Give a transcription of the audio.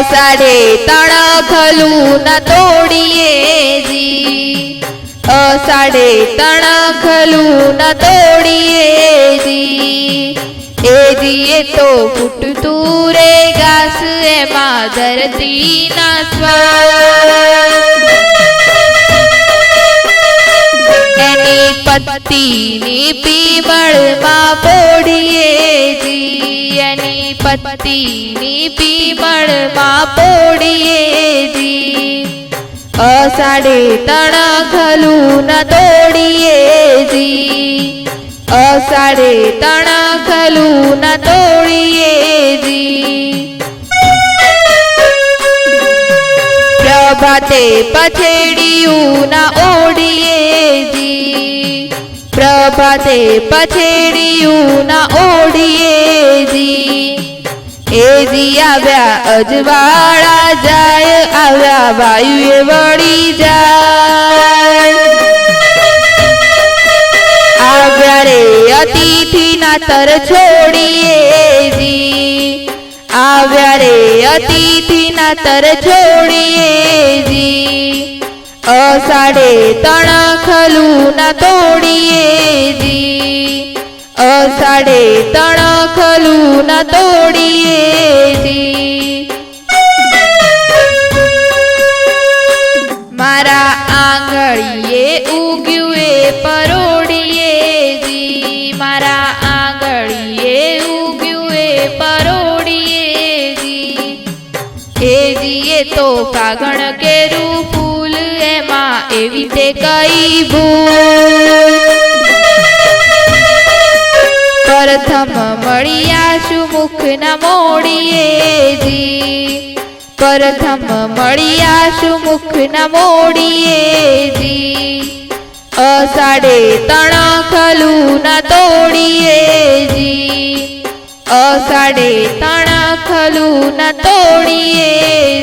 અસાડે તણખલું ન તોડીએ જી. અસાડે તણખલું ન તોડીએ જી. એ જીએ તો ફૂટતું રે ઘાસ, એમાં ધરતી ના સ્વર એની પત્તીની પીવળમાં પોડીએ જી. એની પત્તીની પીમળમાં પોડીએ જી. અસાડે તણખલું ન તોડીએ જી. અસાડે તણખલું ન તોડીએ જી. પ્રભાતે પછેડિયું ના ઓડીએ જી. પ્રભાતે પછેડિયું ના એ જી આવ્યા, અજવાળા જાય, આવ્યા વાયુએ વળી જાય. આવ્યા રે અતિથિ ના તર છોડીએ જી. આવ્યા રે અતિથિ ના તર છોડીએ જી. અસાડે તણખલું ના તોડીએ જી. અસાડે તણખલું ના તોડીએ મારા આંગળીએ ઉગ્યું એ પરોડીએ જી. મારા આંગળીએ ઉગ્યું એ પરોડીએ જી. એ જીએ તો કાગણ કેરું ફૂલ, એમાં એવી તે કઈ ભૂલ. પ્રથમ મળ્યા મુખ ના મોડીએ જી. પ્રથમ મળ્યા મુખ ના મોડીએ જી. અસાડે તણખલું ના તોડીએ જી. અસાડે તણખલું ના તોડીએ